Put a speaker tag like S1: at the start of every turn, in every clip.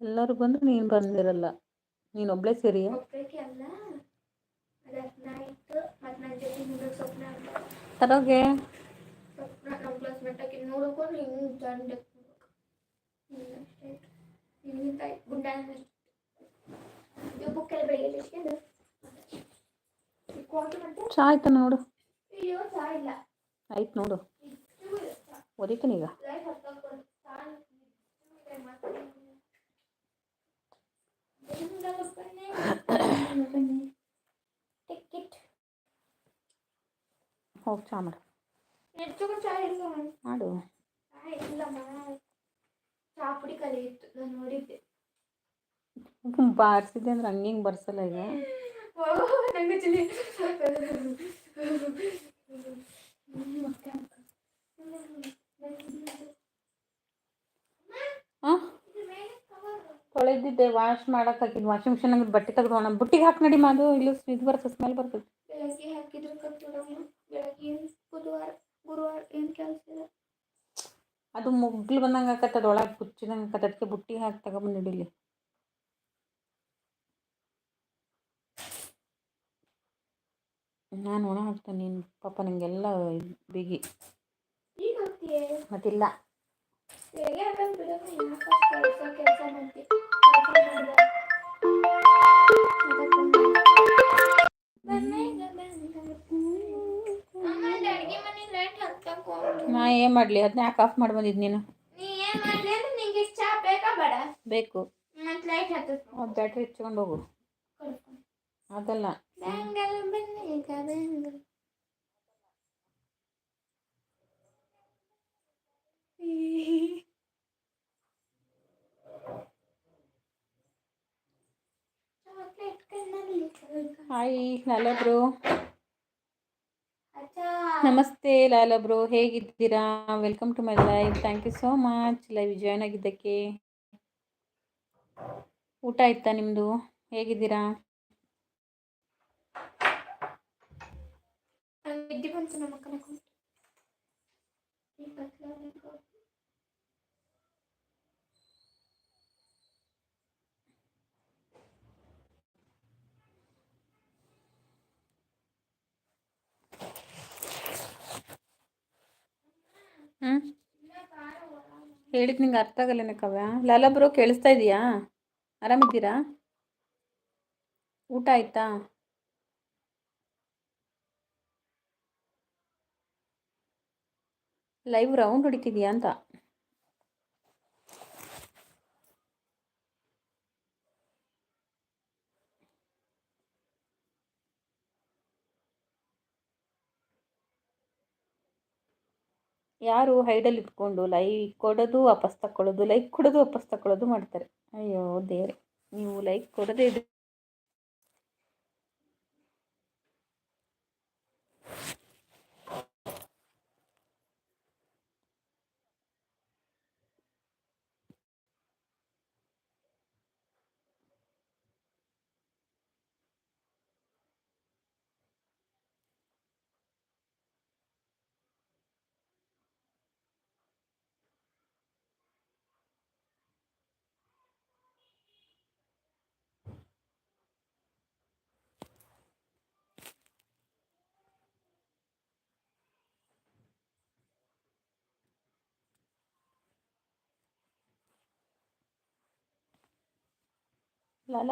S1: ಎಲ್ಲರೂ ಬಂದ್ರೆ ನೀನು ಬಂದಿರಲ್ಲ. ನೀನು ಒಬ್ಳೆ ಸೇರಿ.
S2: ಒಬ್ಬಾಕಿ ಅಲ್ಲ. ಅದು ಹದಿನಾಯ್ತು ಮತ್ತು ನನ್ನ ಜೊತೆ ಹಿಂಗೆ ಸ್ವಪ್ನ ಅಂತ
S1: ತರೋಗೆ. ಚಾ ಆಯ್ತಾ ನೋಡು. ಆಯ್ತು ನೋಡು.
S2: ಇಷ್ಟು. ಚಾ
S1: ಒರಿತೀನಿ ಈಗ
S2: ಲೈಟ್ ಹತ್ತಕೊಂಡು ಚಾ ಇಷ್ಟು ಇದೆ ಮತ್ತೆ ಹೆಂಗಲ್ಲ ಬನ್ನಿ ಬನ್ನಿ ಟಿಕೆಟ್
S1: ಹೋಗಿ ಚಾ ಮಾಡು
S2: ಹೆಚ್ಚು ಚಾ ಇಲ್ಲ
S1: ಮಾಡು
S2: ಚಾ ಇಲ್ಲಮ್ಮ ಚಾ ಪುಡಿ ಕಲಿಯಿತ್ತು ನಾನು ನೋಡಿದ್ದೆ
S1: ಬಾರಿಸಿದ್ದೆ ಅಂದ್ರೆ ಹಂಗೆ ಹಿಂಗೆ ಬರ್ಸಲ್ಲ ಈಗ
S2: ಓ ನಂಗೆ ಚಿಲಿ
S1: ಹಾಂ? ತೊಳೆದಿದ್ದೆ ವಾಶ್ ಮಾಡಕ್ಕೆ ಹಾಕಿದ್ದು ವಾಷಿಂಗ್ ಮಿಷಿನಾಗ ಬಟ್ಟೆ ತೆಗೆದು ಒಣ ಬುಟ್ಟಿಗೆ ಹಾಕಿ ನಡಿ ಮಾದು ಇಲ್ಲಿ ಇದು ಬರ್ತದೆ ಸ್ಮೆಲ್ ಬರ್ತದೆ.
S2: ಬೆಳಗ್ಗೆ ಹಾಕಿದ್ರು ಕತ್ತೂರಮ್ಮ ಬೆಳಗ್ಗೆ ಬುಧವಾರ ಗುರುವಾರ ಏನು ಕೆಲಸ ಇದೆ?
S1: ಅದು ಮುಗ್ಲು ಬಂದಂಗೆ ಆಕತ್ತದ ಒಳಗೆ ಕುಚ್ಚಿದಂಗೆ ಆಕತ್ತ. ಅದಕ್ಕೆ ಬುಟ್ಟಿ ಹಾಕಿ ತಗೊಬಂದು ಇಲ್ಲಿ ನಾನು ಒಣ ಹಾಕ್ತೇನೆ ನೀನು ಪಾಪ ನಿಂಗೆಲ್ಲ ಬಿಗಿ. ಮತ್ತಿಲ್ಲ.
S2: ಬೆಳಗ್ಗೆ ಹಾಕಂತ ಬಿಡಮ್ಮ ಯಾಕೆ ಕೆಲಸ ಕೆಲಸ ಮಾಡ್ತಿ.
S1: ನಾ ಏನು ಮಾಡಲಿ ಅದನ್ನ ಯಾಕೆ ಆಫ್ ಮಾಡಿ ಬಂದಿದ್ ನೀನು?
S2: ಬೇಕಾ.
S1: ಅದು ಬ್ಯಾಟ್ರಿ ಹಚ್ಕೊಂಡು ಹೋಗು. ಅದಲ್ಲ. ಹಾಯ್
S2: ಲಾಲಬ್ರು
S1: ನಮಸ್ತೆ ಲಾಲಬ್ರು ಹೇಗಿದ್ದೀರಾ? Welcome to my live thank you so much live join ಆಗಿದ್ದಕ್ಕೆ. ಊಟ ಆಯ್ತಾ ನಿಮ್ಮದು ಹೇಗಿದ್ದೀರಾ?
S2: ಬಂತು ನಮ್ಮ ಅಕ್ಕನ ಕುಂತು. ಈ ಕತ್ಲಲ್ಲಿ ಕೊ-
S1: ಹ್ಞೂ ಹೇಳಿದ್ ನಿಂಗೆ ಅರ್ಥ ಆಗಲ್ಲೇನೆ ಕವ್ಯ. ಲಾಲ ಬ್ರೋ ಕೇಳಿಸ್ತಾ ಇದೆಯಾ? ಆರಾಮಿದ್ದೀರಾ? ಊಟ ಆಯ್ತಾ? ಲೈವ್ ರೌಂಡ್ ಹೊಡಿತಿದ್ಯಾ ಅಂತ. ಯಾರು ಹೈಡಲ್ಲಿ ಇಟ್ಕೊಂಡು ಲೈಕ್ ಕೊಡೋದು, ವಾಪಸ್ ತಕ್ಕೊಳ್ಳೋದು ಲೈಕ್ ಕೊಡೋದು, ವಾಪಸ್ ತಕ್ಕೊಳ್ಳೋದು ಮಾಡ್ತಾರೆ. ಅಯ್ಯೋ ದೇವ್ರೆ, ನೀವು ಲೈಕ್ ಕೊಡೋದೇ ಇದು ಲಾಲ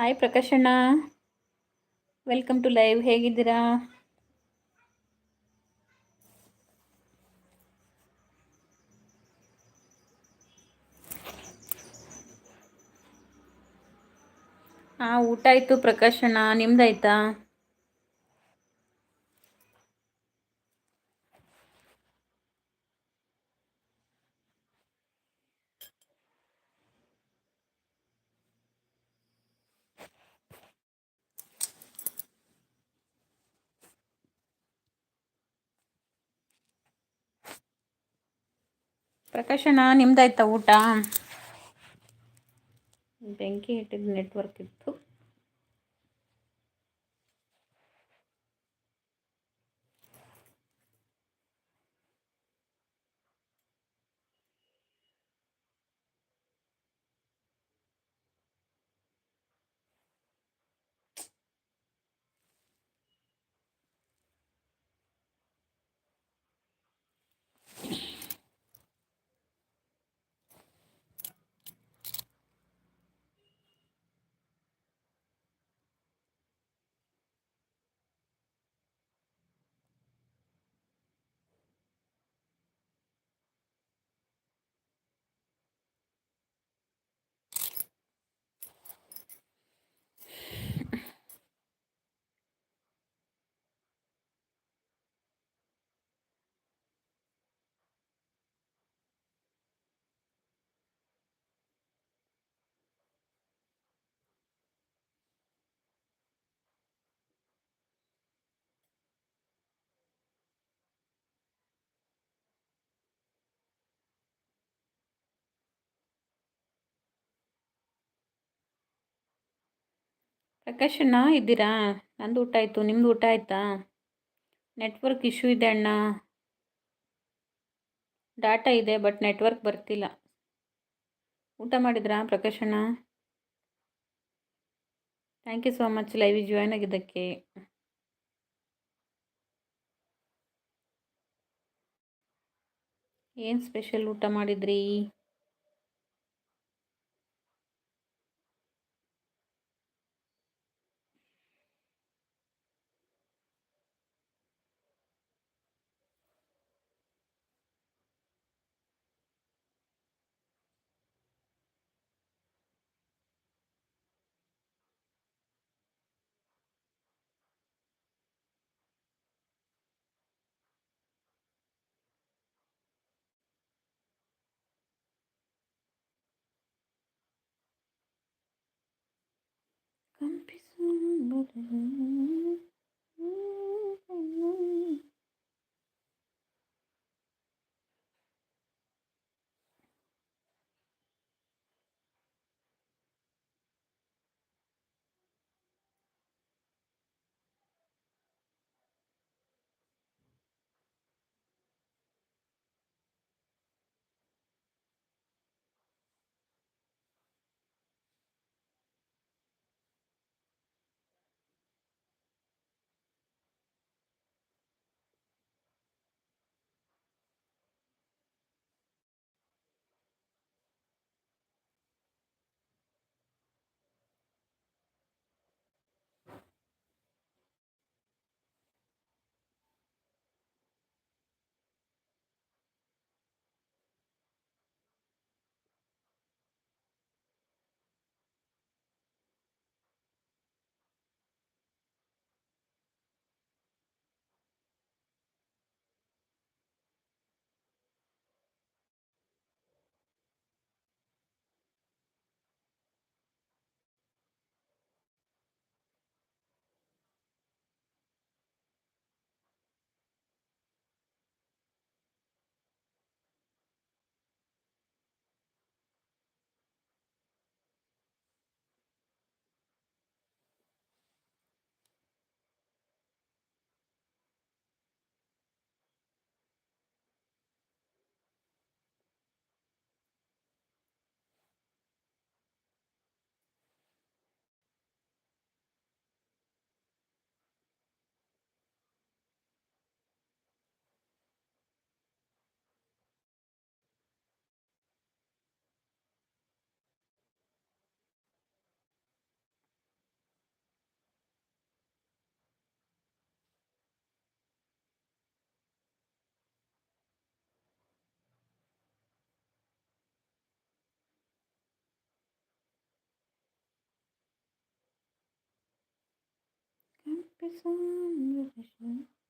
S1: ಹಾಯ್ ಪ್ರಕಾಶಣ್ಣ ವೆಲ್ಕಮ್ ಟು ಲೈವ್ ಹೇಗಿದ್ದೀರಾ? ಹಾಂ ಊಟ ಆಯಿತು ಪ್ರಕಾಶಣ್ಣ. ನಿಮ್ದಾಯ್ತಾ? ಪ್ರಕಾಶಣ್ಣ ನಿಮ್ದಾಯ್ತಾ ಊಟ? ಬೆಂಕಿ ಇಟ್ಟಿದ್ದು ನೆಟ್ವರ್ಕ್ ಇತ್ತು. ಪ್ರಕಾಶಣ್ಣ ಇದ್ದೀರಾ? ನಂದು ಊಟ ಆಯಿತು. ನಿಮ್ಮದು ಊಟ ಆಯಿತಾ? ನೆಟ್ವರ್ಕ್ ಇಶ್ಯೂ ಇದೆ ಅಣ್ಣ. ಡಾಟಾ ಇದೆ ಬಟ್ ನೆಟ್ವರ್ಕ್ ಬರ್ತಿಲ್ಲ. ಊಟ ಮಾಡಿದ್ರಾ ಪ್ರಕಾಶಣ್ಣ ಥ್ಯಾಂಕ್ ಯು ಸೋ ಮಚ್ ಲೈವಿಗೆ ಜಾಯ್ನ್ ಆಗಿದ್ದಕ್ಕೆ. ಏನು ಸ್ಪೆಷಲ್ ಊಟ ಮಾಡಿದ್ರಿ? Kempisan ba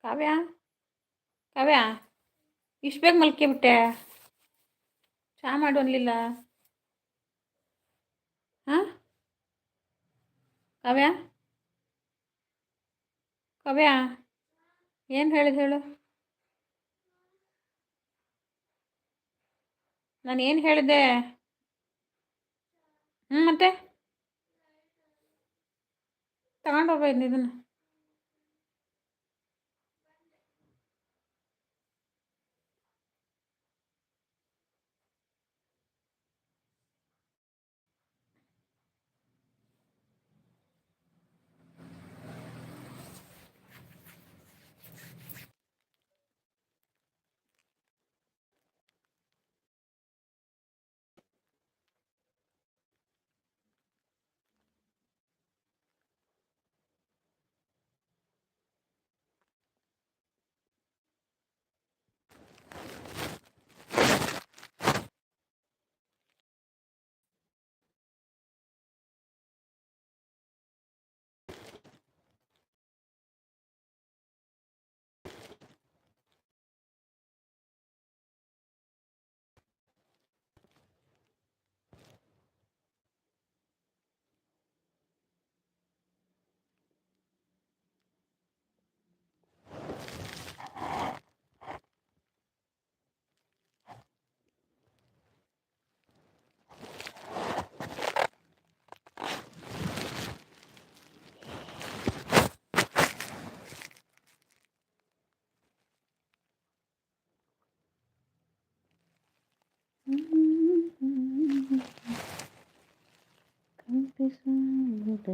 S1: ಕಾವ್ಯ? ಕಾವ್ಯ? ಇಷ್ಟು ಬೇಗ ಮಲ್ಕೊಂಬಿಟ್ಟೆ. ಚಹಾ ಮಾಡು ಅನ್ಲಿಲ್ಲ. ಹಾಂ? ಕಾವ್ಯ? ಕಾವ್ಯ? ಏನು ಹೇಳಿದ ಹೇಳು? ನಾನು ಏನು ಹೇಳಿದೆ ಹ್ಞೂ ಮತ್ತೆ? ತಗೊಂಡೋಗ್ಬೇಕು ಇದನ್ನು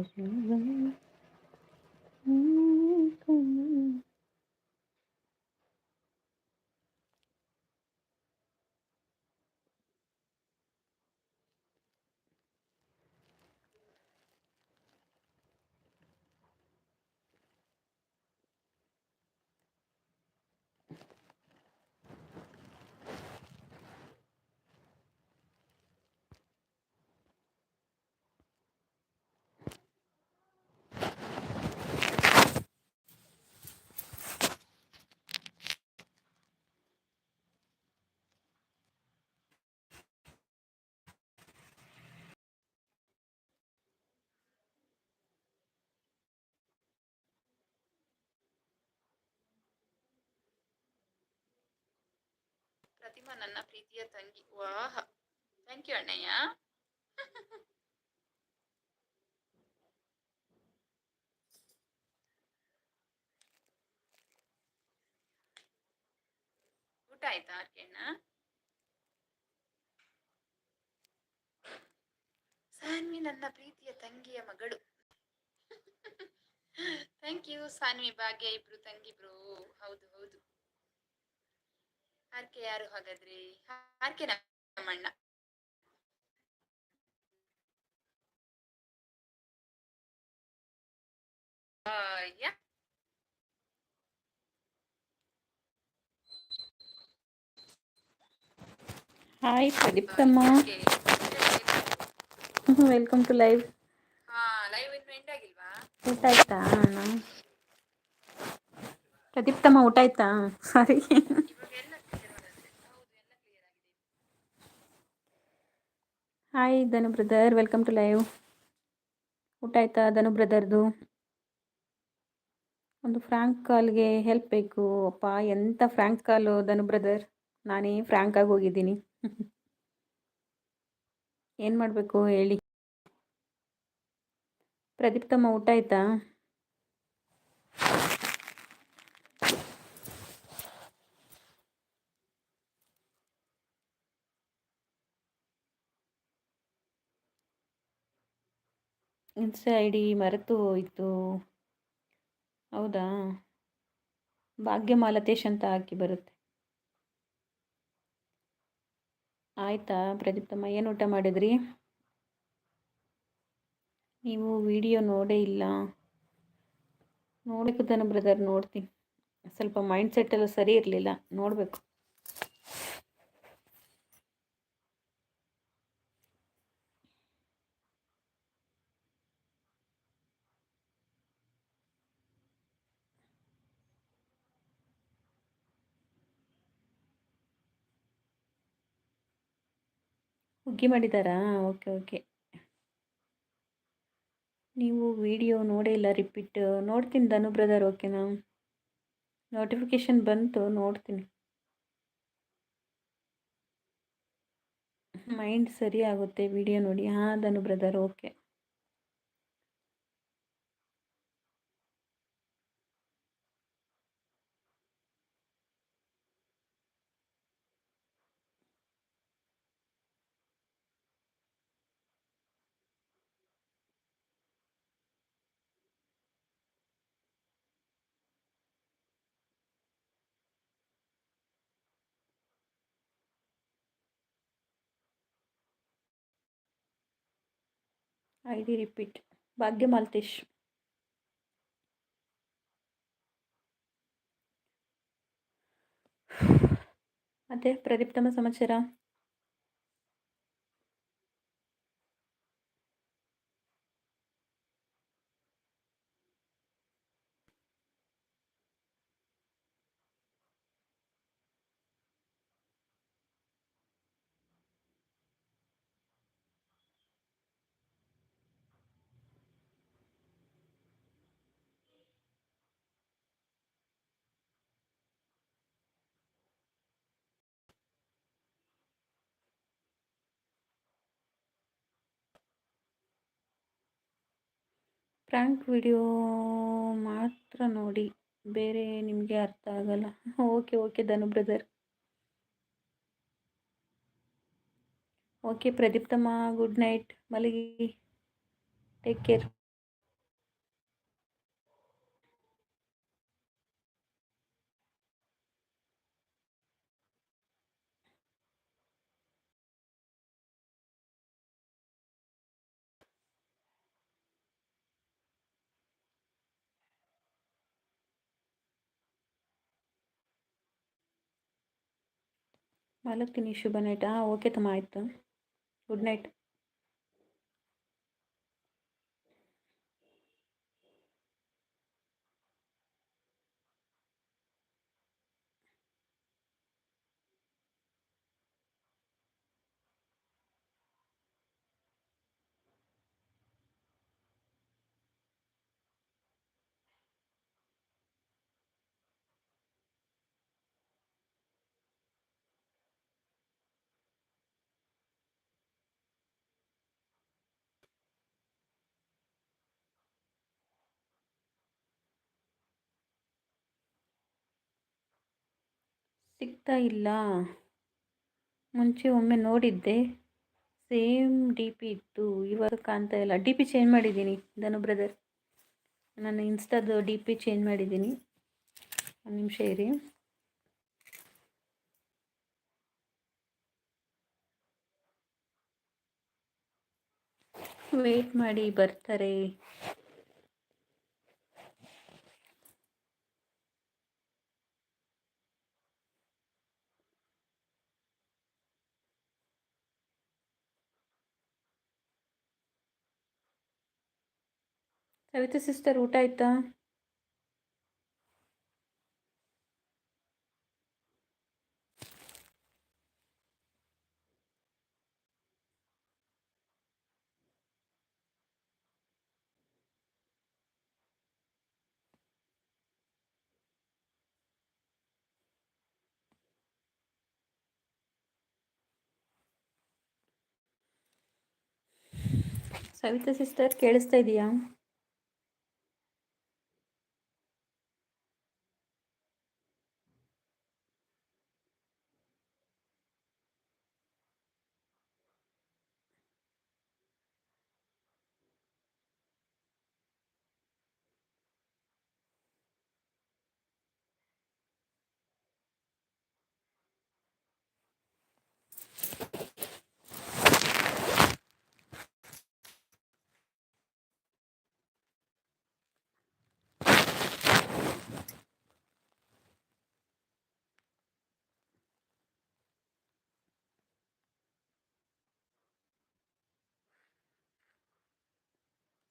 S1: Sữa. ನನ್ನ ಪ್ರೀತಿಯ ತಂಗಿ. ವಾಹ. ಥ್ಯಾಂಕ್ ಯು ಅಣ್ಣಯ್ಯ. ಊಟ ಆಯ್ತಾ ಅರ್ಕೆಣ್ಣ ಸಾನ್ವಿ ನನ್ನ ಪ್ರೀತಿಯ ತಂಗಿಯ ಮಗಳು. ಥ್ಯಾಂಕ್ ಯು ಸಾನ್ವಿ ಭಾಗ್ಯ ಇಬ್ರು ತಂಗಿಬ್ರು. ಹೌದು ಹೌದು. ಆರ್ಕೆ ಯಾರು ಹಾಗಾದ್ರೆ? ಆರ್ಕೆ ನಮ್ಮಣ್ಣ. ಯಾ? ಹಾಯ್ ಪ್ರದೀಪ್ತಮ್ಮ ವೆಲ್ಕಮ್ ಟು ಲೈವ್ ಊಟ ಆಯ್ತಾ? ಪ್ರದೀಪ್ತಮ್ಮ ಊಟ ಆಯ್ತಾ? ಸಾರಿ
S3: ಇವಾಗ ಎಲ್ಲ ಕ್ಲಿಯರ್ ಆಗುತ್ತೆ ಹೌದು ಎಲ್ಲ ಕ್ಲಿಯರ್ ಆಗಿದೆ
S1: hi Dhanu brother welcome to live ಊಟ ಆಯ್ತಾ ಧನು ಬ್ರದರ್ದು ಒಂದು ಫ್ರ್ಯಾಂಕ್ ಕಾಲ್ಗೆ ಹೆಲ್ಪ್ ಬೇಕು. ಅಪ್ಪ ಎಂಥ ಫ್ರ್ಯಾಂಕ್ ಕಾಲು ಧನು ಬ್ರದರ್ ನಾನೇ ಫ್ರ್ಯಾಂಕ್ ಆಗಿ ಹೋಗಿದ್ದೀನಿ. ಏನು ಮಾಡಬೇಕು ಹೇಳಿ? ಪ್ರದೀಪ್ ತಮ್ಮ ಊಟ ಆಯ್ತಾ? ಇನ್ಸ್ಟಾ ಐ ಡಿ ಮರೆತು ಹೋಯಿತು. ಹೌದಾ? ಭಾಗ್ಯ ಮಾಲತೇಶ್ ಅಂತ ಹಾಕಿ ಬರುತ್ತೆ. ಆಯಿತಾ ಪ್ರದೀಪ್ತಮ್ಮ, ಏನು ಊಟ ಮಾಡಿದ್ರಿ? ನೀವು ವಿಡಿಯೋ ನೋಡೇ ಇಲ್ಲ. ನೋಡಬೇಕು ತಾನೆ ಬ್ರದರ್ ನೋಡ್ತೀನಿ. ಸ್ವಲ್ಪ ಮೈಂಡ್ ಸೆಟ್ ಎಲ್ಲ ಸರಿ ಇರಲಿಲ್ಲ. ನೋಡಬೇಕು. ಹುಗ್ಗಿ ಮಾಡಿದ್ದಾರಾ ಓಕೆ ಓಕೆ. ನೀವು ವಿಡಿಯೋ ನೋಡೇ ಇಲ್ಲ, ರಿಪೀಟ್. ನೋಡ್ತೀನಿ ಧನು ಬ್ರದರ್ ಓಕೆನಾ ನೋಟಿಫಿಕೇಶನ್ ಬಂತು, ನೋಡ್ತೀನಿ. ಮೈಂಡ್ ಸರಿ ಆಗುತ್ತೆ, ವಿಡಿಯೋ ನೋಡಿ. ಹಾಂ, Dhanu brother, okay. I D repeat Bhagya Malthesh ಮತ್ತೆ ಪ್ರದೀಪ್ ಪ್ರ್ಯಾಂಕ್ ವಿಡಿಯೋ ಮಾತ್ರ ನೋಡಿ. ಬೇರೆ ನಿಮಗೆ ಅರ್ಥ ಆಗಲ್ಲ. Okay okay Dhanu brother okay ಪ್ರದೀಪ್ತಮ್ಮ good night ಮಲಗಿ. ಟೇಕ್ ಕೇರ್ ಮಲಗ್ತೀನಿ ಶುಭ ನೈಟ್ ಹಾಂ ಓಕೆ ತಮ್ಮ ಆಯಿತು. ಗುಡ್ ನೈಟ್ ಸಿಗ್ತಾ ಇಲ್ಲ. ಮುಂಚೆ ಒಮ್ಮೆ ನೋಡಿದ್ದೆ. ಸೇಮ್ ಡಿ ಪಿ ಇತ್ತು. ಇವಾಗ ಕಾಣ್ತಾ ಇಲ್ಲ. ಡಿ ಪಿ ಚೇಂಜ್ ಮಾಡಿದ್ದೀನಿ. ಧನು ಬ್ರದರ್ ನಾನು ಇನ್ಸ್ಟಾದು ಡಿ ಪಿ ಚೇಂಜ್ ಮಾಡಿದ್ದೀನಿ. ಒಂದು ನಿಮಿಷ ಇರಿ. ವೇಟ್ ಮಾಡಿ ಬರ್ತಾರೆ. ಸವಿತಾ ಸಿಸ್ಟರ್ ಊಟ ಆಯ್ತಾ? ಸವಿತಾ ಸಿಸ್ಟರ್ ಕೇಳಿಸ್ತಾ ಇದೆಯಾ?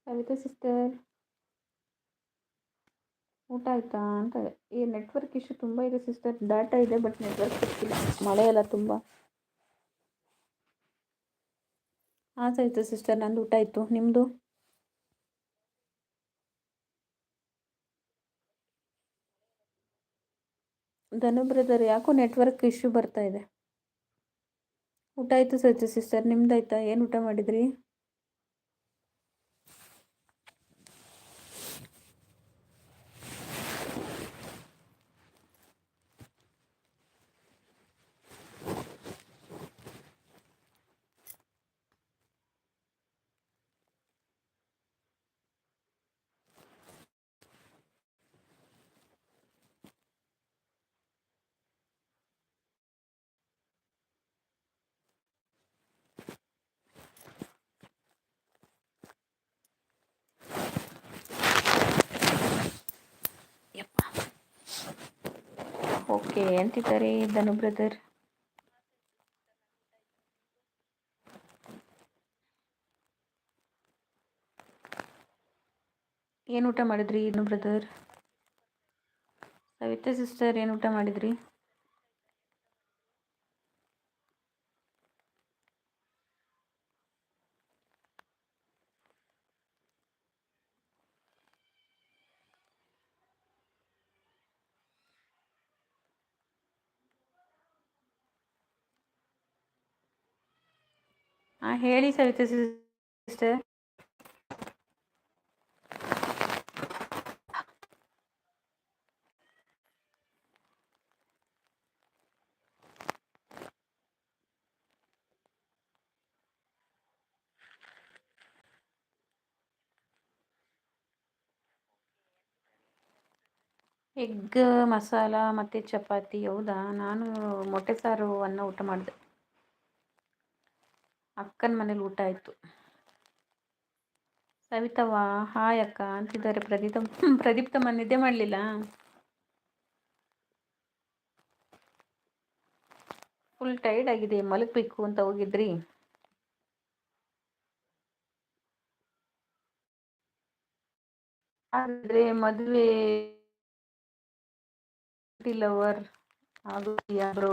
S1: ಸವಿತಾ ಸಿಸ್ಟರ್ ಊಟ ಆಯ್ತಾ ಅಂತ ಈ ನೆಟ್ವರ್ಕ್ ಇಶ್ಯೂ ತುಂಬ ಇದೆ ಸಿಸ್ಟರ್ ಡಾಟಾ ಇದೆ ಬಟ್ ನೆಟ್ವರ್ಕ್ ಸಿಕ್ಕಿಲ್ಲ. ಮಳೆ ಎಲ್ಲ ತುಂಬ. ಹಾಂ ಸವಿತಾ ಸಿಸ್ಟರ್ ನಂದು ಊಟ ಆಯಿತು. ನಿಮ್ಮದು ಧನು ಬ್ರದರ್ ಯಾಕೋ ನೆಟ್ವರ್ಕ್ ಇಶ್ಯೂ ಬರ್ತಾ ಇದೆ. ಊಟ ಆಯಿತು ಸವಿತಾ ಸಿಸ್ಟರ್ ನಿಮ್ದಾಯ್ತಾ? ಏನು ಊಟ ಮಾಡಿದ್ರಿ? ಓಕೆ ಅಂತಿದ್ದಾರೆ ಧನು ಬ್ರದರ್ ಏನು ಊಟ ಮಾಡಿದ್ರಿ ಇನ್ನು ಬ್ರದರ್ ಸವಿತಾ ಸಿಸ್ಟರ್ ಏನು ಊಟ ಮಾಡಿದ್ರಿ? ಹೇಳಿ ಸವಿತಾ ಸಿಸ್ಟರ್ ಎಗ್ ಮಸಾಲ ಮತ್ತು ಚಪಾತಿ ಹೌದಾ? ನಾನು ಮೊಟ್ಟೆ ಸಾರು ಅನ್ನ ಊಟ ಮಾಡಿದೆ. ಅಕ್ಕನ ಮನೇಲಿ ಊಟ ಆಯಿತು. ಸವಿತವಾ, ಹಾಯ್ ಅಕ್ಕ ಅಂತಿದ್ದಾರೆ. ಪ್ರದೀಪ, ಪ್ರದೀಪ್ ತಮ್ಮ ನಿದ್ದೆ ಮಾಡಲಿಲ್ಲ? ಫುಲ್ ಟೈರ್ಡ್ ಆಗಿದೆ. ಮಲಗಬೇಕು ಅಂತ ಹೋಗಿದ್ರಿ? ಆದರೆ ಮದುವೆ ಲವರ್ ಹಾಗೂ ಯಾರು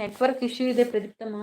S1: ನೆಟ್ವರ್ಕ್ ಇಶ್ಯೂ ಇದೆ ಪ್ರದೀಪ್ತಮ್ಮ